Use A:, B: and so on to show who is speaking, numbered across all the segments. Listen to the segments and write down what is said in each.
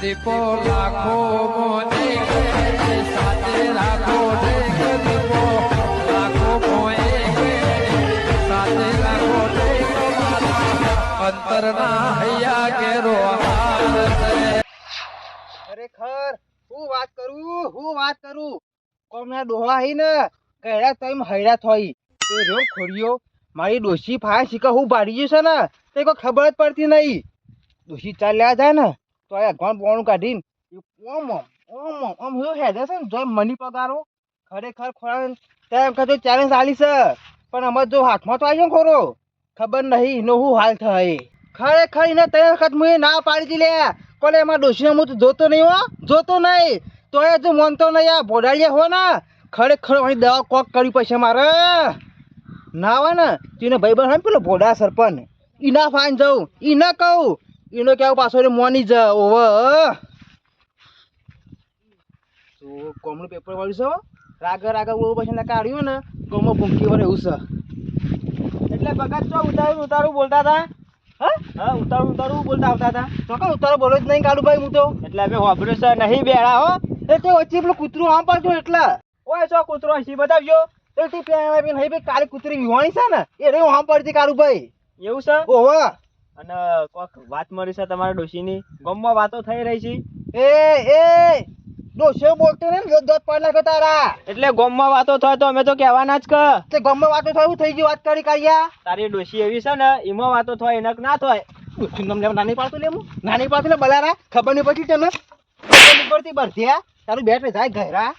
A: દીપો લાખો મોને સાથે રાખો દીપો. લાખો મોએ
B: હું વાત કરું, હું વાત કરું. કોમના ડોહા હી ને કહેડા તઈમ હૈડા થોઈ તો રો ખોડિયો, મારી ડોશી ફાયા શીખા હું ગયું છે ને, તે ખબર જ પડતી નહીં. ડોશી ચાલ્યા જાય ને તો આ ઘણ પોણું કાઢીને ઓમ ઓમ ઓમ ઓમ ઓમ હું હેડે છે ને જોઈ મની પગારો, ખરેખર ખોરા તેમ કહે ચેલેન્જ આલી છે પણ અમારે જો હાથમાં તો આવી જાય ખોરો. ખબર નહીં એનો હું હાલ થાય. ખરેખર એને તે વખત મુએ ના પાડી દી લે. કોલે એમાં ડોશીને હું જોતો નહીં હો, જોતો નહીં. તો એ જો મનતો નહીં, આ ભોડાળીએ હો ને, ખરેખર અહીં દવા કોક કરવી પડશે મારે. ના આવે ને તીને ભાઈ બહેન પેલો ભોડા સરપંચ. ઈ ના ફાઈન જવું ના કહું. ઈનો કેવું પાછો રે મોની જ ઓવ તો કોમનું પેપર વાળ્યું છે રાગ રાગ રાગા પછી કાઢ્યું ને કોમો ભૂમકી વરે એવું છે. એટલે ભગત ચો ઉતારું ઉતારું બોલતા હતા. હા? હા ઉતારું ઉતારું બોલતા આવતા હતા. ચોક્કસ ઉતારો બોલો જ નહીં કાઢું ભાઈ હું તો. એટલે અમે હોભર્યું છે નહીં બેડા હો. એ તો વચ્ચે પેલું કૂતરું આમ પડતું એટલે. ઓય ચો કૂતરો હસી બતાવજો. એ તી પેલા હઈ ભાઈ કાળી કૂતરી વિવાણી છે ને એ રે આમ પડતી કાઢું ભાઈ
C: એવું છે?
B: ઓહો
C: અને કોક વાત મળી છે તમારા ડોશીની. ગમમાં વાતો થઈ રહી છે.
B: એ એ ડોશો બોલતો ને દોત દોત પાડ નાખો તારા.
C: એટલે ગમમાં વાતો થાય તો અમે તો કહેવાના જ કે.
B: તે ગમમાં વાતો હું થઈ ગયું વાત કરી કાયા
C: તારી ડોશી એવી છે ને એમાં વાતો થાય એનક ના થાય.
B: ડોશી નામ લેવા નાની પાડતું લે હું નાની પાડતું ને બલારા ખબર નહીં પડતી તને? ખબર નહીં પડતી બરધ્યા. તારું બેટ જાય ઘરા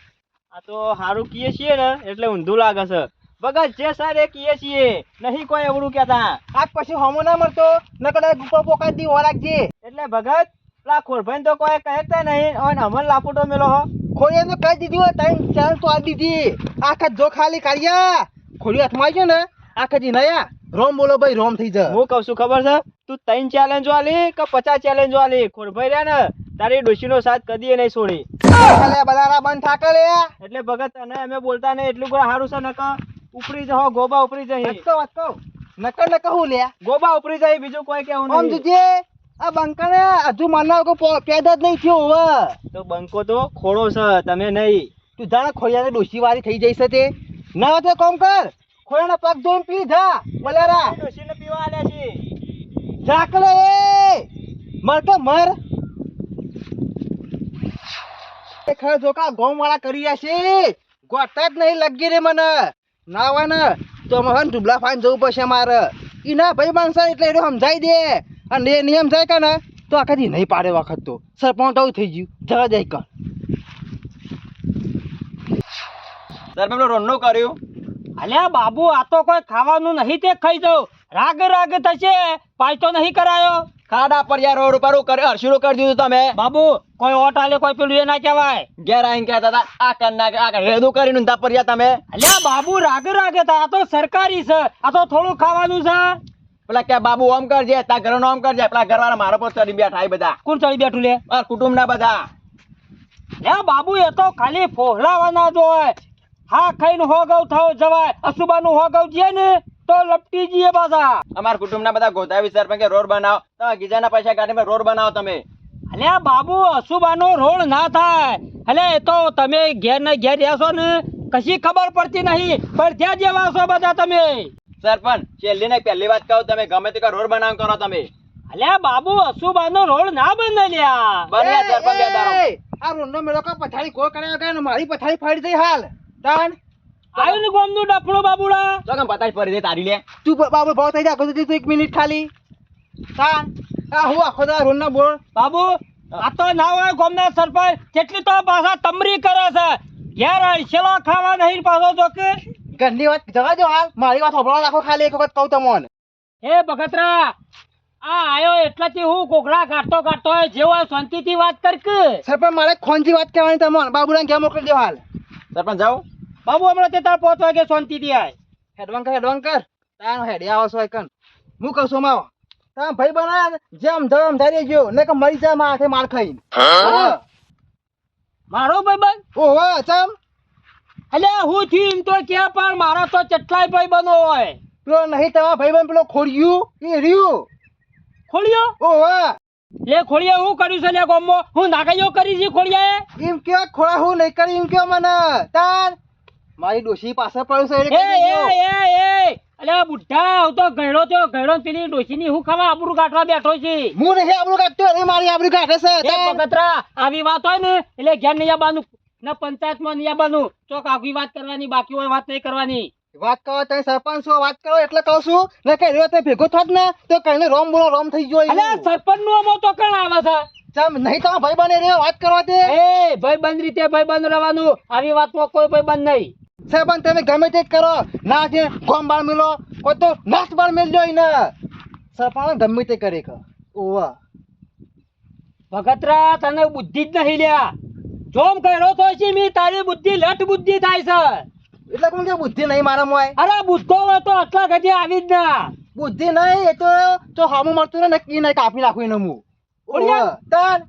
C: આ તો સારું કીએ છીએ ને એટલે ઊંધું લાગે છે. ભગત જે સારે કીએ છીએ નહીં કોઈ એવડું કહેતા.
B: આજ પછી હમો ના મળતો ન કદાચ ગુપો પોકા દી ઓરાખજે
C: એટલે ભગત પેલા ખોરભાઈ તો કોઈ કહેતા નહીં અને અમન લાપોટો મેલો હો.
B: ખોડીએ તો કહી દીધું હોય ટાઈમ ચાલ તો આ દીધી. આખા જો ખાલી કાઢ્યા. ખોલી હાથમાં આવી ને આખા જી નયા. રોમ બોલો ભાઈ રોમ થઈ જા.
C: હું કહું છું ખબર છે? તું ત્રણ ચેલેન્જો આલી કે પચાસ ચેલેન્જો આલી ખોરભાઈ રહ્યા ને તારી ડોશીનો સાથ કદી નહીં છોડી.
B: એટલે બલારા બંધ થાકે લે
C: એટલે ભગત તને અમે બોલતા નહીં એટલું કોઈ સારું છે નક ઉપરી જહો ગોબા ઉપરી જઈ
B: વાત વાંચતો નકર ન કહું લે?
C: ગોબા ઉપરી જાય બીજું કોઈ કેવું
B: આમ
C: નહીં.
B: જોજે આ બંકાને હજુ માનવ કો પેદા જ નહીં થયો હવે.
C: તો બંકો તો ખોડો છે તમે નહીં.
B: તું જાણે ખોડિયાને ડોશી વાળી થઈ જઈશ તે ના તો કોમ કર ખોડિયાના પગ જોઈને પી જા બલારા
C: ડોશીને પીવા આલ્યા છે
B: ઝાકલે મર તો મર. એ ખરે જોકા ગોમ વાળા કરી રહ્યા છે. ગોતા જ નહીં લગી રે મને. ના હોય ને તો હન ડુબલા ફાઈન જવું પડશે મારે એ ના ભાઈ માણસા એટલે એને સમજાઈ દે. અને એ નિયમ થાય કે ને તો આખાથી નહીં પાડે વખત તો. સરપંચ આવું થઈ ગયું. જવા જાય કર
C: સર પેલો રોનો કર્યું?
D: અલ્યા બાબુ આ તો કોઈ ખાવાનું નહીં તે ખાઈ જાઉં. રાગ રાગ થશે પાછો નહીં કરાયો.
C: ખાડા પર યાર રોડ ઉપર કરે હરશીરો કરી દીધું તમે.
D: બાબુ કોઈ ઓટ આલે કોઈ પેલું એ ના કહેવાય.
C: ઘેર આવીને કહેતા હતા આ કર ના આ કર. રેદું કરીને ઊંધા પર તમે.
D: અલ્યા બાબુ રાગ રાગે તા આ તો સરકારી છે. આ તો થોડું ખાવાનું છે.
C: પેલા કે બાબુ ઓમ કરજે. તા ઘર ઓમ કરજે. પેલા ઘરવાળા મારા પર ચડી બેઠા આ બધા.
D: કોણ ચડી બેઠું લે?
C: આ કુટુંબ ના બધા.
D: લે બાબુ એ તો ખાલી ફોહલાવાના જ હોય. હા ખાઈને હોગવ થાવ જવાય. અસુબાનું હોગવ છે ને તો લપટી જઈએ પાછા.
C: અમારા કુટુંબ ના બધા ગોતાવી સરપંચ કે રોડ બનાવો. તમે ગીજાના પૈસા કાઢીને રોડ બનાવો તમે.
D: અલ્યા બાબુ અસુબાનો રોડ ના થાય. અલે એ તો તમે ઘેર ને ઘેર રહેશો ને કશી ખબર પડતી નહીં. પણ ત્યાં જેવા છો બધા તમે.
C: સરપંચ છેલ્લી ને પહેલી વાત કહું તમે ગમે તે રોડ બનાવ કરો તમે.
D: અલે બાબુ અસુબાનો રોડ ના બંધ લ્યા
C: બન્યા સરપંચ બે દાડો.
B: એ, આ રોંડો મેળો કા પથારી ગોળ કર્યા ને મારી પથારી ફાડી દઈ હાલ. તાન
D: આવ્યું ને ગોમનું ડફણું બાબુડા.
C: તો કેમ પતાઈ ફરી દે તારી લે?
B: તું બાબુ ભાવ થઈ જા તું એક મિનિટ ખાલી. તાન આ હું આખો દા ના બોલ
D: બાબુ આ તો ના હોય ગોમના સરપંચ. કેટલી તો પાછા તમરી કરે છે. ઘેર શેલો ખાવા નહીં પાછો જો કે
B: ગંદી વાત જવા દો હાલ. મારી વાત હોભળવા રાખો ખાલી એક વખત કહું તમને.
D: હે બગતરા આ આયો એટલાથી હું કોકડા કાઢતો કાઢતો હોય જેવો શાંતિ શાંતિથી વાત કર કે.
B: સરપંચ મારે ખોનજી વાત કહેવાની તમને બાબુલાને ક્યાં મોકલી દો હાલ.
C: સરપંચ જાઓ.
D: બાબુ હમણાં તે તાર પહોંચવા કે શાંતિથી આય.
B: હેડવાન કર હેડવાન કર. તાન હેડી આવો છો એકન. હું કહું છું માવો. તાર ભાઈ બના જેમ જેમ ધારી ગયો ને કે મરી જાય માથે માર ખાઈ
D: મારો ભાઈબંધ
B: ઓહો ચમ?
D: અલે હું થયું તો ક્યાં પણ મારા તો ચટલાય ભાઈ બનો હોય.
B: પેલો નહીં તમારા ભાઈ પેલો ખોડિયું? એ રહ્યું?
D: ખોડિયો?
B: ઓહો.
D: લે ખોડિયા હું કર્યું છે લે ગોમો? હું નાગાયો કરી છે ખોડિયાએ?
B: એમ કે ખોડા હું નહીં કરી એમ કે મને? તાર મારી ડોશી પાસે પડ્યું છે
D: એ એ એ એ. અલ્યા બુઢા હું તો ગયડો થયો ગયડો પેલી ડોશીની હું ખાવા આબરૂ કાઢવા બેઠો છે?
B: હું નહીં આબરૂ કાઢતો એ મારી આબરૂ કાઢે છે
D: એ પગતરા આવી વાત હોય ને એટલે ઘેર નહીં આવવાનું ને પંચાયતમાં નહીં આવવાનું ચોક આગવી વાત કરવાની બાકી હોય વાત નહીં કરવાની.
B: વાત કરો તમે સરપંચ છો વાત કરો એટલે કહું છું ને કઈ રહ્યો તે ભેગો થોત ને તો કઈને રોમ બોલો રોમ થઈ ગયો
D: અલ્યા સરપંચનું અમો તો કણ આવે છે?
B: ચમ નહીં તો ભાઈ બને રહ્યો વાત કરવા તે.
D: એ ભાઈ બંધ રીતે ભાઈ બંધ રહેવાનું આવી વાતમાં કોઈ ભાઈ બંધ નહીં.
B: સરપંચ તમે ગમે તે કરો. ના છે ગોમ બાળ મેલો. કોઈ તો નાચ બાળ મેલજો એને. સરપંચ ગમે તે કરે કે. ઓવા.
D: ભગતરા તને બુદ્ધિ જ નહીં લ્યા. જોમ કર્યો તો છે મી તારી બુદ્ધિ લટ બુદ્ધિ થાય છે.
B: એટલે કોણ કે બુદ્ધિ નહીં મારા મોય
D: અરે બુદ્ધો હોય તો આટલા ગજે આવી જ ના.
B: બુદ્ધિ નહીં એ તો તો હામું મળતું ને નક્કી નહીં કાપી નાખું એને હું
D: ઓળિયા?
B: ઓવા.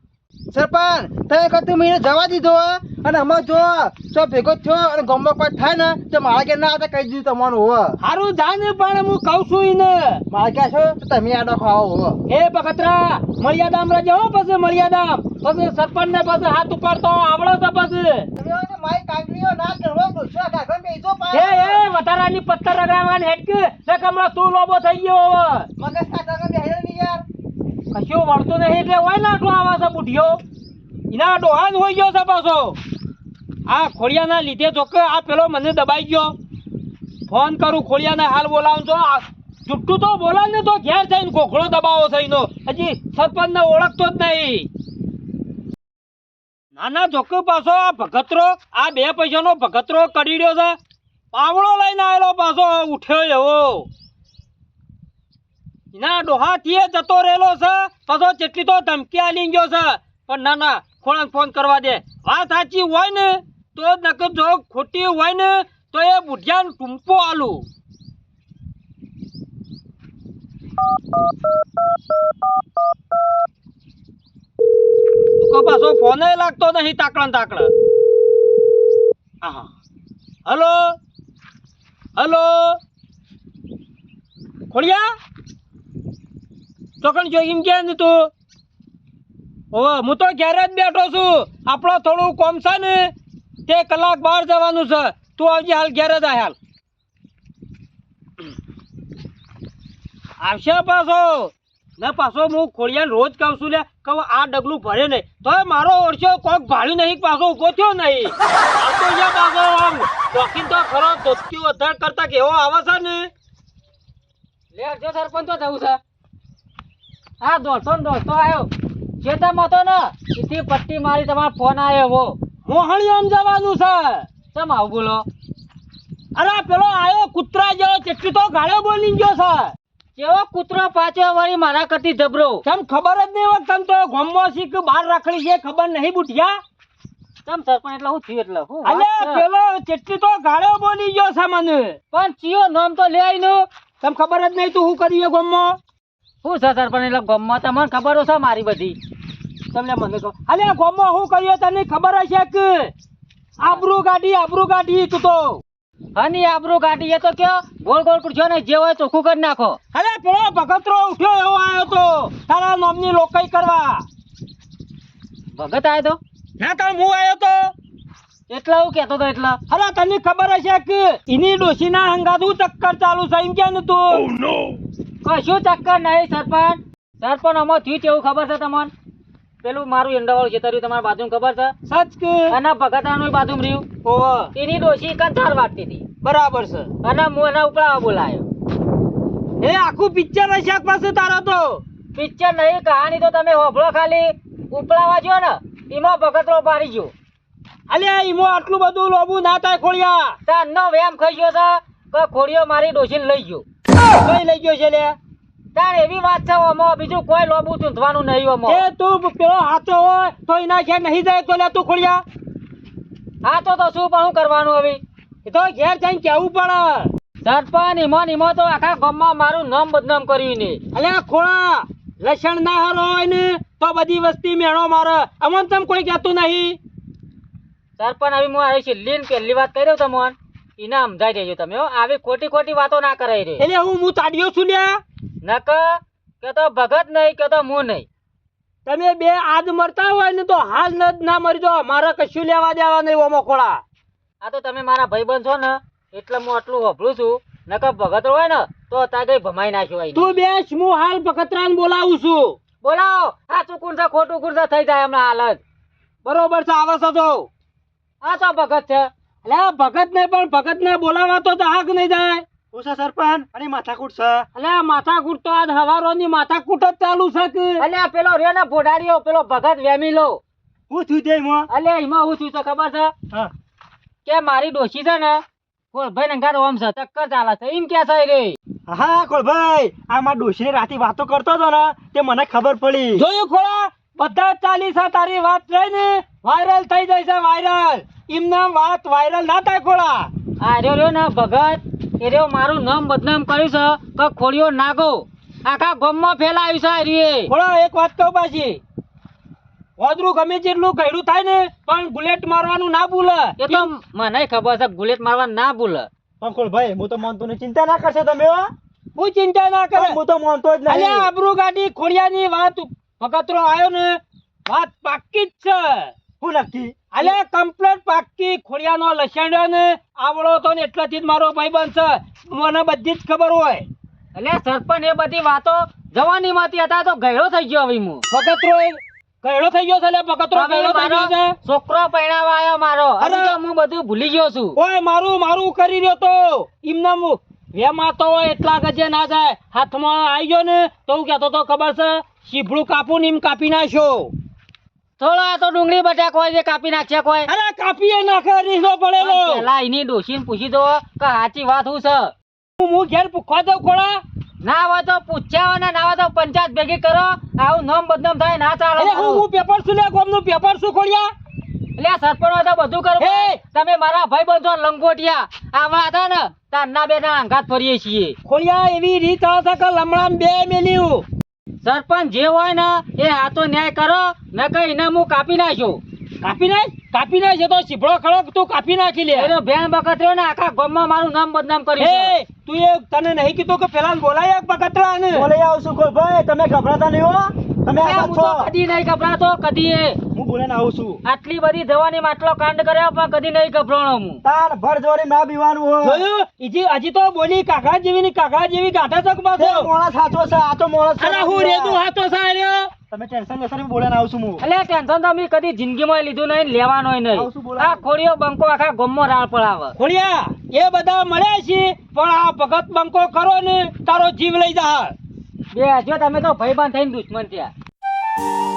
B: સરપંચ તમે કહો મહિને જવા દીધો અને અમે જો તો ભેગો થયો અને ગમો કોઈ થાય ને તો મારા ઘેર ના હતા કહી દીધું તમારું હોવા
D: હારું જાને પણ હું કહું છું ઈને
B: મારા ક્યાં છો તો તમે આડો ખાઓ હોવા
D: એ ભગતરા મર્યાદામ રજે હો પછી મર્યાદામ પછી સરપંચ ને પછી હાથ ઉપાડતો આવડો તો પછી.
B: મારી કાગડીઓ ના કરો ડોશા કાકડા બેસો
D: એ એ વધારાની પથ્થર રગડાવવાની હેડક ને કમળો તું લોબો થઈ ગયો હવે.
B: મગજ કાકડા બેહે નહીં યાર.
D: કશું વળતું નહીં એટલે હોય નાઠો આવા છે બુઢિયો એના ડોહાન હોઈ ગયો છે પાછો. આ ખોડિયાના લીધે જો કે આ પેલો મને દબાઈ ગયો. ફોન કરું ખોડિયાને હાલ બોલાવું તો જુઠ્ઠું તો બોલાવ ને તો ઘેર થઈને કોખડો દબાવો થઈનો હજી સરપંચને ઓળખતો જ નહીં. નાના જોકે પાછો આ ભગતરો, આ બે પૈસાનો ભગતરો કરી રહ્યો છે. પાવડો લઈને આવેલો પાછો, ઉઠ્યો એવો. ના, ડોહાથી જતો રહેલો છે. પાછો જેટલી તો ધમકી આલી ગયો છે. પણ ના ના, ખોળાને ફોન કરવા દે. વાત સાચી હોય ને, તો નકર જો ખોટી હોય ને, તો એ બુઢિયાને ટૂંપો આલું. પાછો ફોન લાગતો નહીં, તાકડા તાકડા. હલો? હલો? ખોડિયા ચોકણ જો એમ કે ને તું ઓ હું તો ઘેર જ બેઠો છું. આપણો થોડું કોમ છે ને, તે કલાક બહાર જવાનું છે. તું આવજે, હાલ ઘેર જ હાલ. આવશે પાછો. ને પાછો હું ખોડિયાને રોજ કહું છું લે, કહું, આ ડગલું ભરે નહીં. તો મારો ઓળશો કોક ભાડ્યું નહીં, પાછો ઊભો થયો નહીં. આવતો પાછો આમ શોખીન તો ખરો ધોતી વધાર કરતા કેવો આવે છે ને? લે જો સરપંચ તો થવું છે. હા દોસ્તો ને દોસ્તો આવ્યો ચેતનમાં તો ને ઈથી પટ્ટી મારી તમારો ફોન આવ્યો હો મોહણીઓમ જવાનું છે. ચમ આવું બોલો? અરે પેલો આયો કૂતરા જેવો કેટલી તો ગાળો બોલી ગયો છે. કેવો કૂતરો પાછો વળી મારા કરતી જબરો. તમ ખબર જ નહીં હોય તમ તો ગોમો શીખ બહાર રાખડી છે ખબર નહીં બુઠ્યા તમ સરપંચ એટલે હું થયું એટલે? હું અલે પેલો કેટલી તો ગાળો બોલી ગયો છે મને. પણ ચિયો નામ તો લે આઈનું તમ ખબર જ નહીં તું શું કરી ગોમો? શું છે સરપંચ? એટલે ગોમમાં તમને ખબર છે મારી બધી. તમને મને કહો. અલે ગોમમાં શું કર્યું? તને ખબર હશે કે આબરૂ ગાડી આબરૂ ગાડી તું તો. હની આબરૂ ગાડી એ તો કયો? ગોળ ગોળ પૂછ્યો ને જે હોય ચોખ્ખું કરી નાખો. અરે પેલો ભગતરો ઉઠ્યો એવો આવ્યો તો. તારા નામની લોકઈ કરવા. ભગત આવ્યો તો? ના તો હું આવ્યો તો. એટલે હું કેતો તો એટલે. અરે તને ખબર હશે કે એની ડોશીના હંગાતું ચક્કર ચાલુ છે, એમ કે તું? કશું ચક્કર નહીં સરપંચ. સરપંચ આમાં થયું છે એવું ખબર છે તમને? પેલું મારું ઈંડાવાળું છે તર્યું તમારા બાજુ ખબર છે? સચ કે? અને ભગતાનું બાજુ રહ્યું. ઓહો. એની ડોશી કંટાળ વાટતી હતી. બરાબર છે. અને હું એના ઉપડાવા બોલાયો. એ આખું પિક્ચર હશે પાસે તારો તો? પિક્ચર નહીં કહાની તો તમે હોભળો ખાલી. ઉપડાવા જો ને એમાં ભગતરો પાડી ગયો. અલ્યા ઈમો આટલું બધું લોબું ના થાય ખોડિયા તારનો વેમ ખાઈ ગયો છે કે ખોળિયો મારી ડોશીને લઈ ગયો. કઈ લઈ ગયો છે લે તાર એવી વાત છે ઓમો બીજું કોઈ લોબુ ચૂંટવાનું નહીં ઓમો. એ તું પેલો હાથો હોય તો એના ઘેર નહીં જાય તો લે તું ખોડિયા હા તો શું પણ હું કરવાનું હવે? એ તો ઘેર જઈને કેવું પડે? સરપંચ ઈમોન ઈમો તો આખા ગામમાં મારું નામ બદનામ કર્યું ને. અલે ખોળા લસણ ના હારો હોય ને તો બધી વસ્તી મેળો મારે. અમન તમ કોઈ કહેતું નહીં? સરપંચ હવે હું આવી છેલ્લી ને પહેલી વાત કરી રહ્યો તમને. એને સમજાઈ દેજો તમે હો. આવી ખોટી ખોટી વાતો ના કરાય રે. એટલે હું હું તાડ્યો છું લ્યા? નક કે તો ભગત નહીં કે તો હું નહીં. તમે બે આજ મરતા હોય ને તો હાલ ન ના મરી દો મારા કશું લેવા દેવા નહીં ઓમો ખોળા.
E: આ તો તમે મારા ભાઈબંધ છો ને એટલે હું આટલું વાપરું છું. નકર ભગત હોય ને તો તાગે ભમાઈ નાખ્યો અહીં
D: તું બેસ હું હાલ બકતરાને બોલાવું છું.
E: બોલાવો. સાચું કુણ છે ખોટું કુણ થઈ જાય હમણાં હાલ જ.
D: બરોબર છે આવે છે તો
E: આ તો ભગત છે.
D: એટલે ભગત ને પણ ભગત ને બોલાવા તો હાક નહીં જાય.
C: હું છે સરપંચ અને માથાકૂટ છે.
D: એટલે માથાકૂટ તો આજ હવારોની માથાકૂટ જ ચાલુ છે કે.
E: અલ્યા પેલો રે ને ભોડાડીઓ પેલો ભગત વેમી લો.
C: હું થયું તે એમાં.
E: અલ્યા એમાં હું શું છે ખબર છે?
C: હા.
E: કે મારી ડોશી છે ને ભાઈ ને ઓમ છે ચક્કર ચાલે છે એમ કે છે રે.
C: હા કોલભાઈ આ મારા ડોશી રાતે વાતો કરતો હતો ને તે મને ખબર પડી.
D: જોયું ખોળા? બધા ચાલીસા તારી વાત રહી ને વાયરલ થઈ જાય છે વાયરલ એમના વાત વાયરલ ના થાય ખોળા.
E: આ રહ્યો રહ્યો ને ભગત. એ રહ્યો મારું નામ બદનામ કર્યું છે કે ખોડિયો નાગો આખા ગોમમાં ફેલાયું છે રીએ.
D: ખોળા એક વાત કહું પાછી. વાદરું ગમે જેટલું ગયડું થાય ને પણ બુલેટ મારવાનું ના ભૂલે.
E: એ તો મને ખબર છે બુલેટ મારવા ના ભૂલે.
C: પંકુલ ભાઈ હું તો માનતો નહીં. ચિંતા ના કરશો તમે હો.
D: ચિંતા ના કરે.
C: હું તો માનતો જ
D: અલ્યા
C: નહીં
D: આબરૂ ગાડી ખોડિયાની વાત ભગતરો આવ્યો ને વાત પાક્કી જ છે.
C: હું નક્કી?
D: અલે કમ્પ્લેટ પાક્કી. ખોડિયાનો લસણ્યો ને આવડો તો ને એટલાથી જ મારો ભાઈ બનશે મને બધી જ ખબર હોય.
E: એટલે સરપંચ એ બધી વાતો જવાની માંથી હતા તો ગયડો થઈ ગયો હવે હું.
D: ભગતરો કયડો થઈ ગયો છે લે ભગતરો
E: હવે
D: કયડો થઈ ગયો છે.
E: છોકરો પરણાવવા આવ્યો મારો.
D: અરે!
E: હું બધું ભૂલી ગયો છું.
D: ઓય મારું મારું કરી રહ્યો તો. એમના મુ વેમાતો હોય એટલા ગજે ના જાય હાથમાં આવી ગયો ને તો હું કહેતો તો ખબર છે શીભડું કાપું ને એમ કાપી નાખ્યો
E: થોડા તો ડુંગળી બટાક હોય જે કાપી નાખશે કોઈ.
D: અરે કાપીએ નાખે રીસો પડેલો.
E: પેલા એની ડોશીને પૂછી દો કે સાચી વાત હું છે.
D: હું હું ઘેર પૂછવા દઉં ખોળા?
E: ના હોય તો પૂછ્યા ને ના હોય તો પંચાયત ભેગી કરો. આવું નામ બદનામ થાય ના ચાલે
D: હું પેપર શું લે ગોમનું પેપર શું ખોળ્યા?
E: એટલે આ સરપંચ તો બધું કરો. તમે મારા ભાઈ બંધો લંગોટિયા. આવા હતા ને તારના બે ના અંગાત ફરીએ છીએ.
D: ખોળિયા એવી રીત આવે કે લમણામ બે મેલ્યું.
E: સરપંચ જે હોય ને એ આ તો ન્યાય કરો ન કઈ એને હું કાપી નાખ્યો
D: કાપી નાખ? કાપી નાખ તો સીભળો ખડો તું કાપી નાખી લે.
E: એનો ભેણ બકત રહ્યો ને આખા ગામમાં મારું નામ બદનામ કરી છે.
D: એ તું એ તને નહીં કીધું કે પેલા બોલાય બકતરા ને
C: બોલાય આવશું કોલભાઈ તમે ગભરાતા નહીં હો. તમે
E: આ
C: છો
E: તો કદી નહીં ગભરાતો કદી એ.
C: હું બોલાઈને આવું છું.
E: આટલી બધી દવાની માટલો કાંડ કર્યો પણ કદી નહીં ગભરાણો હું.
C: તાર ભર જોરી ના બીવાનું હો
D: જોયું? ઈજી હજી તો બોલી કાકા જેવી ની કાકા જેવી ગાઠા
C: તકમાં
D: છો.
C: મોળા સાચો છે આ તો માણસ
D: અરે હું રેતું હાથો સાર્યો
C: તમે ટેન્શન લેશો નહીં બોલાઈને આવું છું હું.
E: એટલે ટેન્શન તો અમે કદી જિંદગીમાં લીધું નહીં લેવાનોય નહીં? આ ખોડીઓ બંકો આખા ગામમાં રાળ પડાવે.
D: ખોડિયા એ બધા મળ્યા છે પણ આ ભગત બંકો કરો ને તારો જીવ લઈ જા
E: બે જો તમે તો ભાઈબંધ થઈને દુશ્મન થયા. Thank you.